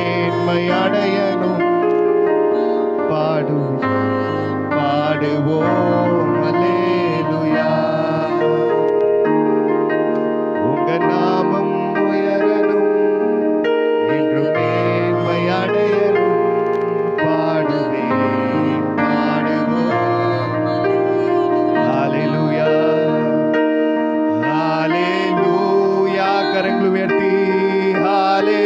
மேன்மை அடையணும். பாடுவோம் பாடுவோம் அலேலுயா உங்க நாமம் உயரணும் என்று மேன்மை அடையணும். பாடுவேன் பாடுவோம் அலேலுயா அலேலுயா உயர்த்தி ஹாலே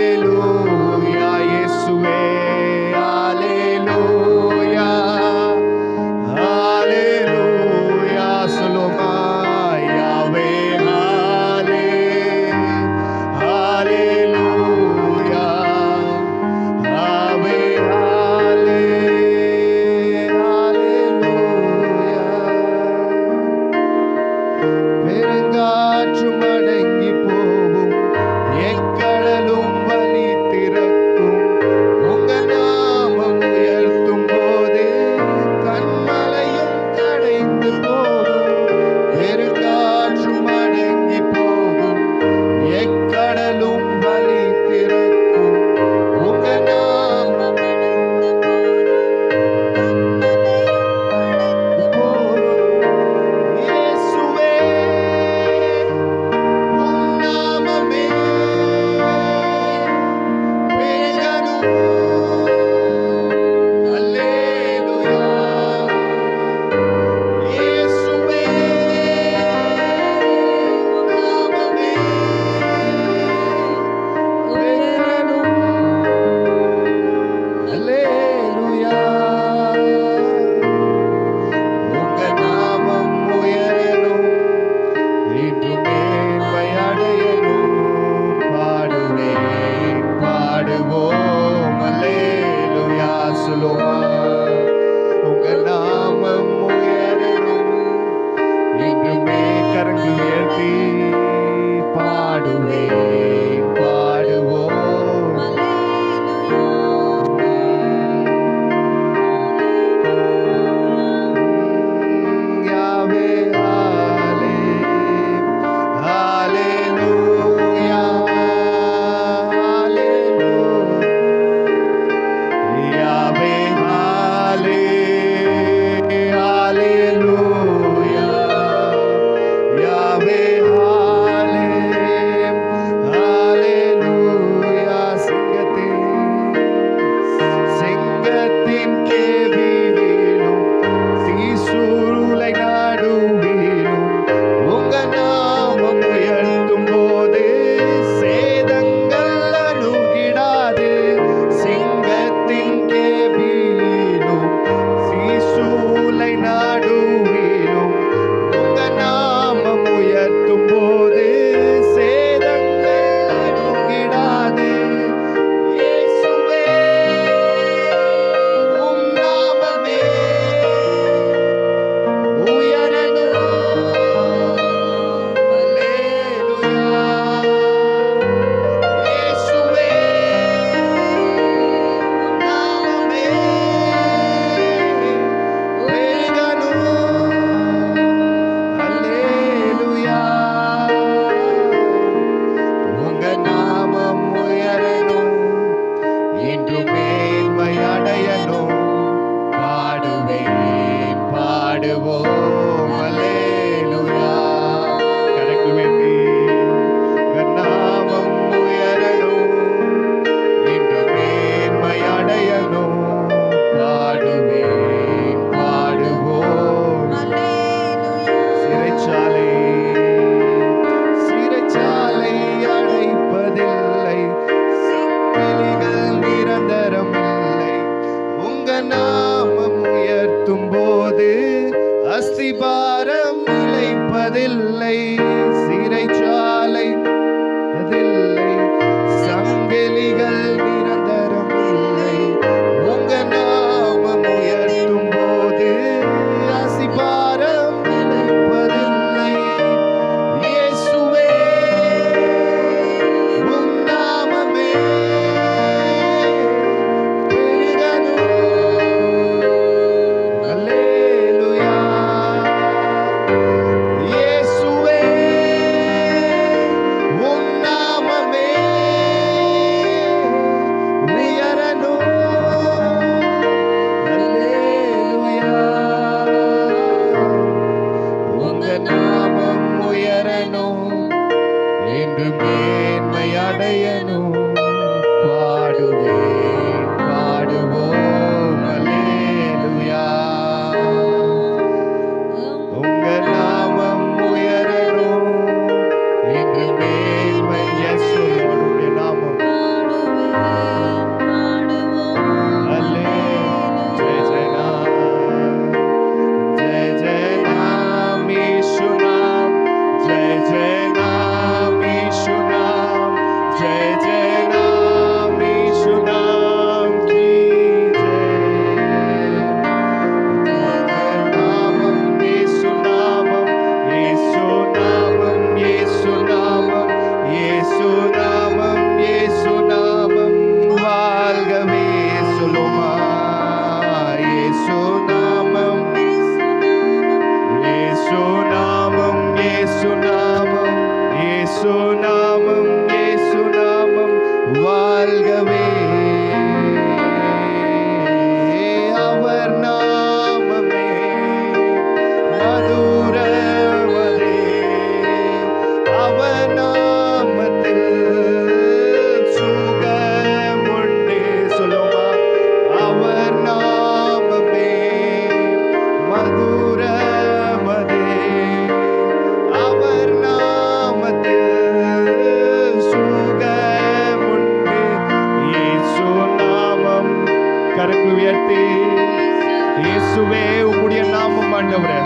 ஆண்டவரே.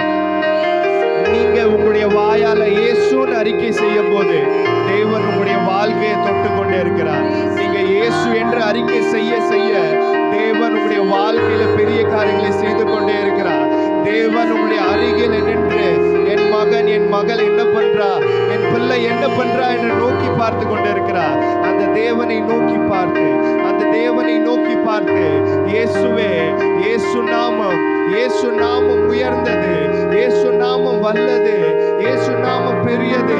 நீங்க உங்களுடைய வாயால இயேசுன்னு அறிக்கை செய்யும் போது தேவன் உங்களுடைய வாழ்க்கையை தொட்டு கொண்டே இருக்கிறார். நீங்க இயேசு என்று அறிக்கை செய்ய செய்ய தேவன் உங்களுடைய வாழ்க்கையில பெரிய காரியங்களை செய்து கொண்டே இருக்கிறார். தேவன் உங்களுடைய அருகில் நின்று என் மகன் என் மகள் என்ன பண்றா? என் பிள்ளை என்ன பண்றா? என்று நோக்கி பார்த்து கொண்டே இருக்கிறார். அந்த தேவனை நோக்கி பார்த்து அந்த தேவனை நோக்கி பார்த்து இயேசுவே இயேசு நாமம் இயேசு நாமம் நாமம் பெரியது.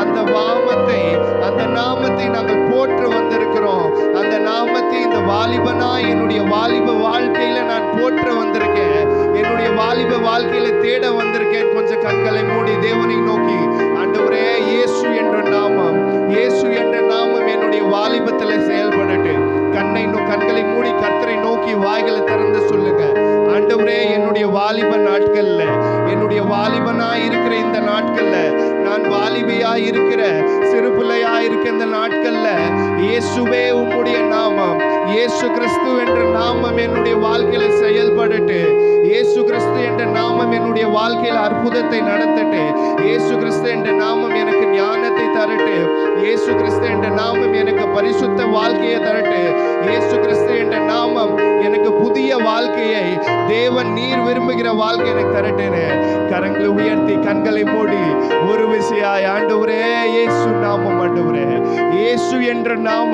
அந்த வாமத்தை அந்த நாமத்தை நாங்கள் போற்று வந்திருக்கிறோம். அந்த நாமத்தை இந்த வாலிபனா என்னுடைய வாலிப வாழ்க்கையில நான் போற்ற வந்திருக்கேன். என்னுடைய வாலிப வாழ்க்கையில தேட வந்திருக்கேன். கொஞ்சம் கண்களை மூடி தேவனை நோக்கி. ஆண்டவரே இயேசு என்ற நாமம் இயேசு என்ற நாமம் என்னுடைய வாலிபத்துல செயல்படட்டு கண்ணை கண்களை மூடி கர்த்தரை நோக்கி வாய்களை திறந்து சொல்லுங்க. ஆண்டவரே என்னுடைய வாலிப நாட்கள்ல என்னுடைய வாலிபனாய் இருக்கிற இந்த நாட்கள்ல நான் வாலிபையா இருக்கிற சிறு பிள்ளையா இருக்கிற இந்த நாட்கள்ல இயேசுவே உம்முடைய நாமம் இயேசு கிறிஸ்து என்ற நாமம் என்னுடைய வாழ்க்கையில செயல்படட்டு இயேசு கிறிஸ்து என்ற நாமம் என்னுடைய வாழ்க்கையில அற்புதத்தை நடத்தட்டு இயேசு கிறிஸ்து என்ற நாமம் எனக்கு ஞானத்தை தரட்டு இயேசு கிறிஸ்து என்ற நாமம் எனக்கு பரிசுத்த வாழ்க்கையை தரட்டு இயேசு கிறிஸ்து என்ற புதிய வாழ்க்கையை தேவன் நீர் விரும்புகிற வாழ்க்கை எனக்கு தரட்டுன்னு கரங்களை உயர்த்தி கண்களை மூடி ஒரு விசையாய் ஆண்டவரே இயேசு நாமம் ஆண்டவரே. இயேசு என்ற நாம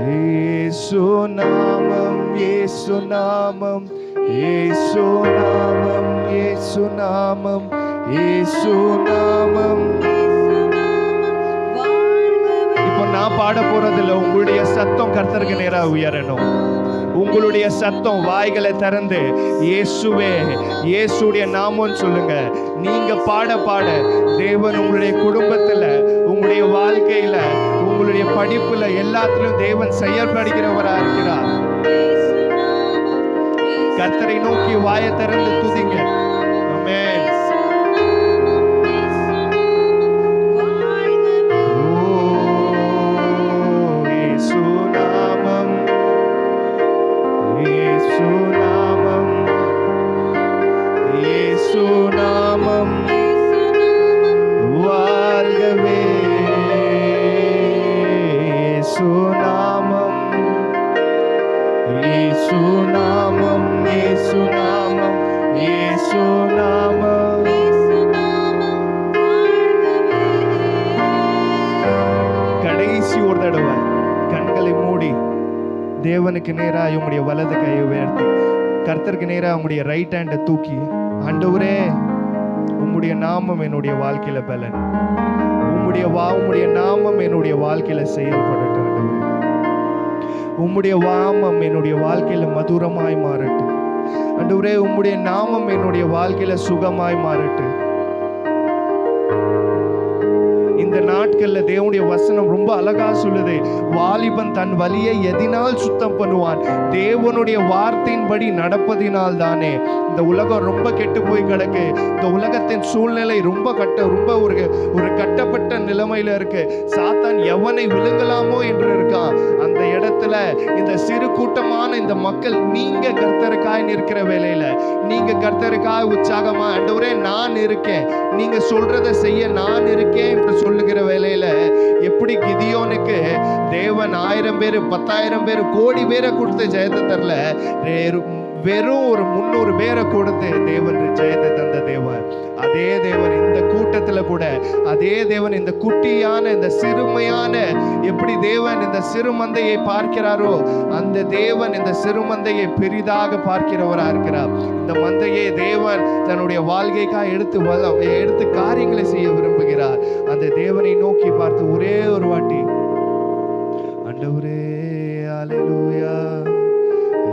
இயேசு நாமம் இயேசு நாமம் இயேசு நாமம் இயேசு நாமம் இயேசு நாமம். நான் பாட போறதில்ல. உங்களுடைய சத்தம் கர்த்தருக்கு நேரா உயரணும். உங்களுடைய சத்தம் வாய்களை திறந்து இயேசுவே இயேசுடைய நாமம்னு சொல்லுங்க. நீங்க பாட பாட. தேவன் உங்களுடைய குடும்பத்துல உங்களுடைய வாழ்க்கையில உங்களுடைய படிப்புல எல்லாத்திலும் தேவன் செயல்படுகிறவரா இருக்கிறார். கர்த்தரை நோக்கி வாயை திறந்து துதிங்க. ஆமென். நாமம் இயேசு நாமம் கடைசி ஒரு தடவை கண்களை மூடி தேவனுக்கு நேராக உங்களுடைய வலது கையை உயர்த்தி கர்த்தருக்கு நேராக உங்களுடைய ரைட் ஹேண்டை தூக்கி ஆண்டவரே உம்முடைய நாமம் என்னுடைய வாழ்க்கையில பலன். உம்முடைய வா உம்முடைய நாமம் என்னுடைய வாழ்க்கையில செயல்படட்டும். உம்முடைய வாமம் என்னுடைய வாழ்க்கையில மதுரமாய் மாறட்டும். அன்றுவரே உம்முடைய நாமம் என்னுடைய வாழ்க்கையில சுகமாய் மாறட்டு இந்த நாட்கள்ல தேவனுடைய வசனம் ரொம்ப அழகா சொல்லுது. வாலிபன் தன் வழியை எதினால் சுத்தம் பண்ணுவான். தேவனுடைய வார்த்தையின்படி நடப்பதினால் தானே. இந்த உலகம் ரொம்ப கெட்டு போய் கிடக்கு. இந்த உலகத்தின் சூழ்நிலை ரொம்ப கட்ட ரொம்ப ஒரு ஒரு கட்டப்பட்ட நிலைமையில இருக்கு. சாத்தான் எவனை விழுங்கலாமோ என்று இருக்கான். நேரத்துல இந்த சிறு கூட்டமான இந்த மக்கள் நீங்க கர்த்தருக்காய் நிற்கிற வேலையில நீங்க கர்த்தருக்காய் உற்சாகமா ஆண்டவரே நான் இருக்கேன். நீங்க சொல்றத செய்ய நான் இருக்கேன் என்று சொல்லுகிற வேலையில எப்படி கிதியோனுக்கு தேவன் ஆயிரம் பேர் பத்தாயிரம் பேர் கோடி பேரை கொடுத்து ஜெயத்தை தரல வெறும் ஒரு முந்நூறு பேரை கொடுத்து தேவன் ஜெயத்தை தந்த தேவன். கூட்டத்துல கூட அதே தேவன் இந்த குட்டியான இந்த சிறுமையான எப்படி தேவன் இந்த சிறுமந்தையை பார்க்கிறாரோ அந்த தேவன் இந்த சிறுமந்தையை பெரிதாக பார்க்கிறவரா இருக்கிறார். இந்த மந்தையை தேவன் தன்னுடைய வாழ்க்கைக்காக எடுத்து எடுத்து காரியங்களை செய்ய விரும்புகிறார். அந்த தேவனை நோக்கி பார்த்து ஒரே ஒரு வாட்டி ஆண்டவரே அல்லேலூயா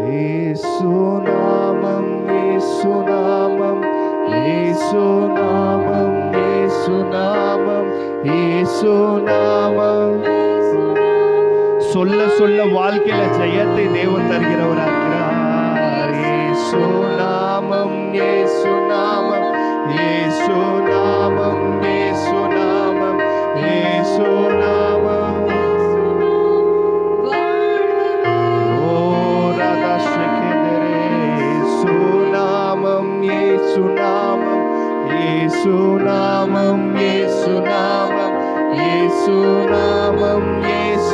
இயேசு நாமம் இயேசு நாமம் ஏ நாமம் இயேசு நாமம். சொல்ல சொல்ல வாழ்க்கையில ஜெயத்தை தேவன் தருகிறவராக இருக்கிறார். இயேசு நாமம் இயேசு நாமம் இயேசு நாமம் இயேசு நாமம் இயேசு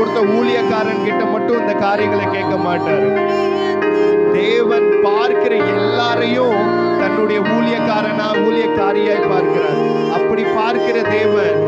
கொடுத்த ஊழியக்காரன் கிட்ட மட்டும் இந்த காரியங்களை கேட்க மாட்டார். தேவன் பார்க்கிற எல்லாரையும் தன்னுடைய ஊழியக்காரனா ஊழியக்காரியாய் பார்க்கிறார். அப்படி பார்க்கிற தேவன்